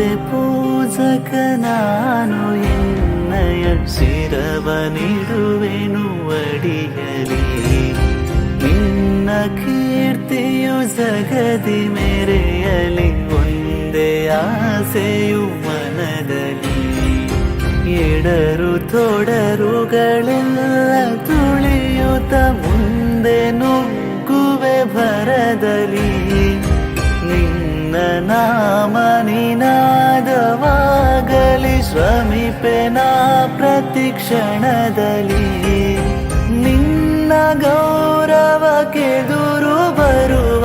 ಮಾತೆ ಪೂಜಕ ನಾನು ಎನ್ನಯ ಶಿರವನಿಡುವೆನು ಅಡಿಯಲಿ. ನಿನ್ನ ಕೀರ್ತಿಯು ಜಗದಿ ಮೆರೆಯಲಿ. ಒಂದೇ ಆಸೆಯು ಮನದಲ್ಲಿ ಎಡರು ತೊಡರುಗಳೆಲ್ಲ ತುಳಿಯುತ್ತ ಮುಂದೆ ನುಗ್ಗುವೆ ಶ್ರಮಿಪೆನ ಪ್ರತಿ ಕ್ಷಣದಲ್ಲಿ. ನಿನ್ನ ಗೌರವಕ್ಕೆದುರು ಬರುವ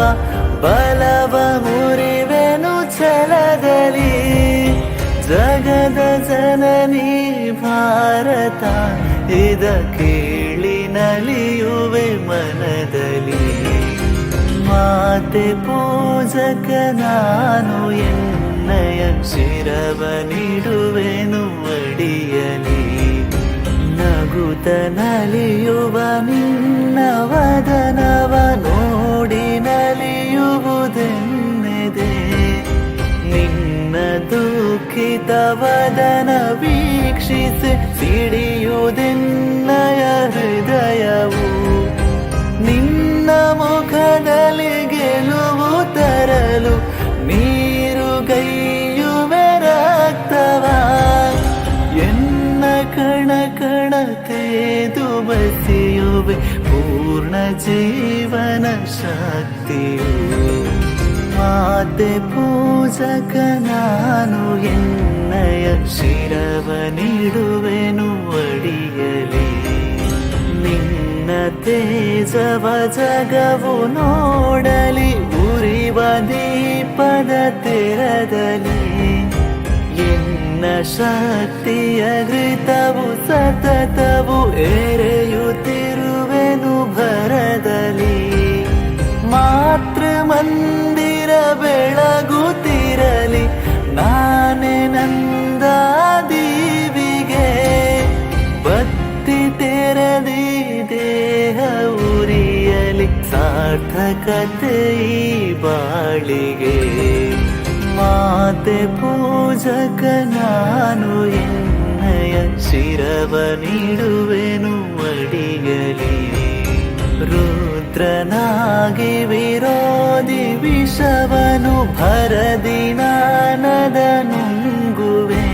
ಬಲವ ಮುರಿವೆನು ಛಲದಲ್ಲಿ. ಜಗದ ಜನನಿ ಭಾರತ, ಇದ ಕೇಳಿ ನಲಿಯುವೆ ಮನದಲ್ಲಿ. ಮಾತೆ ಪೂಜಕ ನಾನು ಎನ್ನಯ ಶಿರವನಿಡುವೆನು ಅಡಿಯಲಿ. ನಗುತ ನಲಿಯುವ ನಿನ್ನ ವದನವ ನೋಡಿ ನಲಿಯುವುದೆನ್ನೆದೆ. ನಿನ್ನ ದುಃಖಿತ ವದನ ವೀಕ್ಷಿಸಿ ಸಿಡಿಯುವುದೆನ್ನಯ ಹೃದಯವು. ನಿನ್ನ ಮುಖದಲ್ಲಿ ಗೆಲುವು ತರಲು ನೀರು ಕಣ ತೇದು ಬಸಿಯುವೆ ಪೂರ್ಣ ಜೀವನ ಶಕ್ತಿಯು ಮಾತೆ ಪೂಜಕ, ನಾನು ಎನ್ನಯ ಶಿರವನಿಡುವೆನು ಅಡಿಯಲಿ ನಿನ್ನ ತೇಜವ ಜಗವು ನೋಡಲಿ, ಉರಿವ ದೀಪದ ತೆರದಲ್ಲಿ. ಶಕ್ತಿಯ ಘೃತವು ಸತತವು ಎರೆಯುತ್ತಿರುವೆನು ಭರದಲ್ಲಿ. ಮಾತೃ ಮಂದಿರ ಬೆಳಗುತ್ತಿರಲಿ, ನಾನೇ ನಂದ ದೀವಿಗೆ ಬತ್ತಿ ತೆರದಿ ದೇಹ ಉರಿಯಲಿ, ಸಾರ್ಥಕತೆ ಬಾಳಿಗೆ. ಮಾತೆ ಪೂಜಕ ನಾನು ಎನ್ನಯ ಶಿರವ ನೀಡುವೆನು ಅಡಿಗಲಿ. ರುದ್ರನಾಗಿ ವಿರೋಧಿ ವಿಷವನು ಭರದಿ ನಾನದ ನುಂಗುವೆ.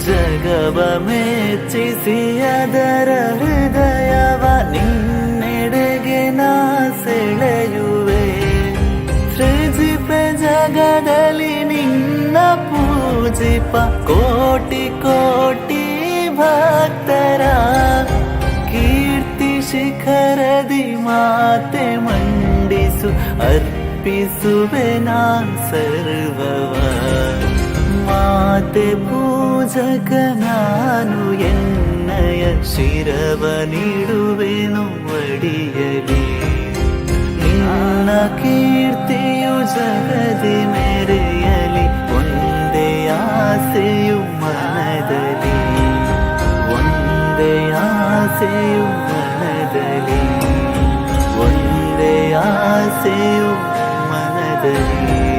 ಜಗವ ಮೆಚ್ಚಿಸಿ ಅದರ ಪೂಜಿಪ ಕೋಟಿ ಕೋಟಿ ಭಕ್ತರ ಕೀರ್ತಿ ಶಿಖರದಿ ಮಾತೆ ಮಂಡಿಸು, ಅರ್ಪಿಸುವೆ ನಾ ಸರ್ವವ. ಮಾತೆ ಪೂಜಕ ನಾನು ಎನ್ನಯ ಶಿರವನಿಡುವೆನು ಅಡಿಯಲಿ ನಿನ್ನ ಕೀರ್ತಿಯು ಜಗದಿ ಮೆರೆಯಲಿ ಮನದಲ್ಲಿ ಒಂದೇ ಆಸೆಯು ಮನದಲ್ಲಿ.